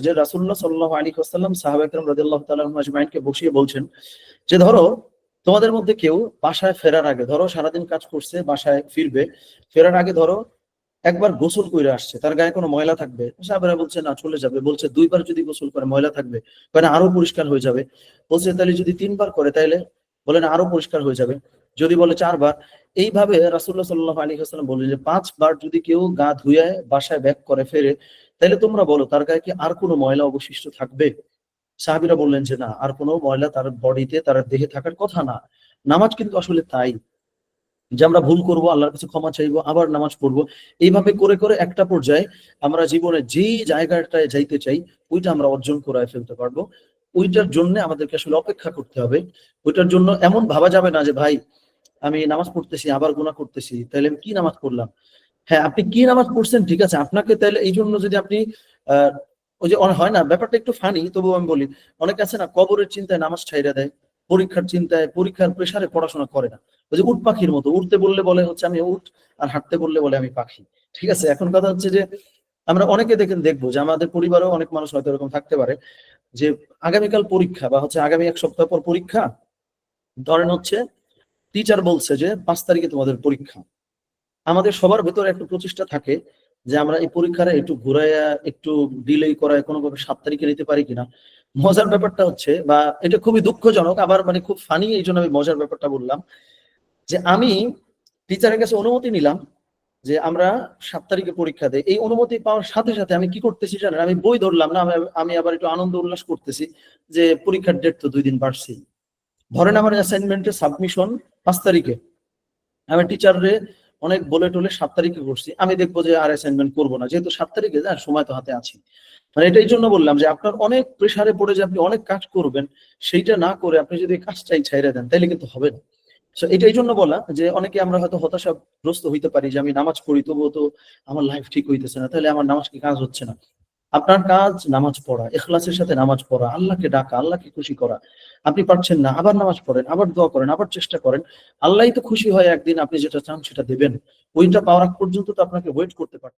যে রাসুল্লাহ সাল্লাহ আলী আসাল্লাম সাহাবাকরম রাজিল্লাহ তালাহমাইনকে বসিয়ে বলছেন যে, ধরো, তোমাদের মধ্যে কেউ বাসায় ফেরার আগে, ধরো, সারাদিন কাজ করছে, বাসায় ফিরবে, ফেরার আগে ধরো, একবার গোসল করে আসছে, তার গায়ে কোনো ময়লা থাকবে? সাহাবারা বলছে, না, চলে যাবে। বলছে, দুইবার যদি গোসল করে, ময়লা থাকবে। মানে আরও পরিষ্কার হয়ে যাবে। বলছে, তাহলে যদি তিনবার করে, তাহলে? বলেন আরও পরিষ্কার হয়ে যাবে। যদি বলে, চারবার? এইভাবে রাসুল্লাহ সাল্লাহ আলী হাসলাম বললেন যে, পাঁচবার যদি কেউ গা ধুয়ে বাসায় ব্যাক করে, ফেরে তাহলে তোমরা বলো, তার গায়ে কি আর কোনো ময়লা অবশিষ্ট থাকবে? সাহাবিরা বললেন যে না, আর কোনো ময়লা তার বডিতে, তার দেহে থাকার কথা না। নামাজ কিন্তু আসলে তাই। যে আমরা ভুল করব, আল্লাহর কাছে ক্ষমা চাইব, আবার নামাজ পড়ব, এইভাবে করে করে একটা পর্যায়ে আমরা জীবনে যেই জায়গাটায় যাইতে চাই, ওইটা আমরা অর্জন করায় ফেলতে পারব। ওইটার জন্য আমাদেরকে আসলে অপেক্ষা করতে হবে। ওইটার জন্য এমন ভাবা যাবে না যে, ভাই, আমি নামাজ পড়তেছি, আবার গুণা করতেছি তাহলে আমি কি নামাজ পড়লাম? হ্যাঁ আপনি কি নামাজ পড়ছেন? ঠিক আছে, আপনাকে তাহলে এই জন্য যদি আপনি ওই যে হয় না, ব্যাপারটা একটু ফানি তবু আমি বলি, অনেক আছে না, কবরের চিন্তায় নামাজ ছাইরা দেয়, পরীক্ষার চিন্তায়, পরীক্ষার প্রেশারে পড়াশোনা করে না। ওই যে উট পাখির মতো উঠতে বললে বলে হচ্ছে, আমি উঠ আর হাঁটতে বললে বলে আমি পাখি। ঠিক আছে, এখন কথা হচ্ছে যে, আমরা অনেকে দেখেন, দেখব যে আমাদের পরিবারেও অনেক মানুষ হয়তো এরকম থাকতে পারে, যে আগামীকাল পরীক্ষা বা হচ্ছে আগামী এক সপ্তাহ পর পরীক্ষা, ধরেন হচ্ছে টিচার বলছে যে, পাঁচ তারিখে তোমাদের পরীক্ষা। আমাদের সবার ভেতরে একটু প্রচেষ্টা থাকে যে আমরা এই পরীক্ষাটা একটু ঘুরাইয়া, একটু ডিলে করায়, কোনোভাবে সাত তারিখে নিতে পারি কিনা। মজার ব্যাপারটা হচ্ছে, বা এটা খুবই দুঃখজনক, আবার মানে খুব ফানি এই জন্য আমি মজার ব্যাপারটা বললাম, যে আমি টিচারের কাছে অনুমতি নিলাম যে আমরা সাত তারিখে পরীক্ষা দেয় এই অনুমতি পাওয়ার সাথে সাথে আমি কি করতেছি জানেন? আমি বই ধরলাম না, আমি আবার একটু আনন্দ উল্লাস করতেছি যে পরীক্ষার ডেট তো দুই দিন বাড়ছি। ধরেন আমার অ্যাসাইনমেন্টের সাবমিশন পাঁচ তারিখে। আমি টিচারে অনেক বলে টলে সাত তারিখে করছি আমি দেখব যে আর অ্যাসাইনমেন্ট করব না। যেহেতু সাত তারিখে যা সময় তো হাতে আছে মানে এটাই জন্য বললাম যে আপনার অনেক প্রেশারে পড়ে যে আপনি অনেক কাজ করবেন, সেইটা না করে আপনি যদি কাজটাই ছাইড়ে দেন তাহলে কিন্তু হবে না। সো এটাই জন্য বলা যে অনেকে আমরা হয়তো হতাশাগ্রস্ত হইতে পারি যে আমি নামাজ পড়ি, তবুও তো আমার লাইফ ঠিক হইতেছে না তাহলে আমার নামাজ কি কাজ হচ্ছে না? আপনার কাজ নামাজ পড়া এখলাসের সাথে নামাজ পড়া, আল্লাহকে ডাকা, আল্লাহকে খুশি করা। আপনি পারছেন না, আবার নামাজ পড়েন, আবার দোয়া করেন, আবার চেষ্টা করেন। আল্লাহ তো খুশি হয় একদিন আপনি যেটা চান সেটা দেবেন। ওইটা পাওয়ার পর্যন্ত তো আপনাকে ওয়েট করতে পারেন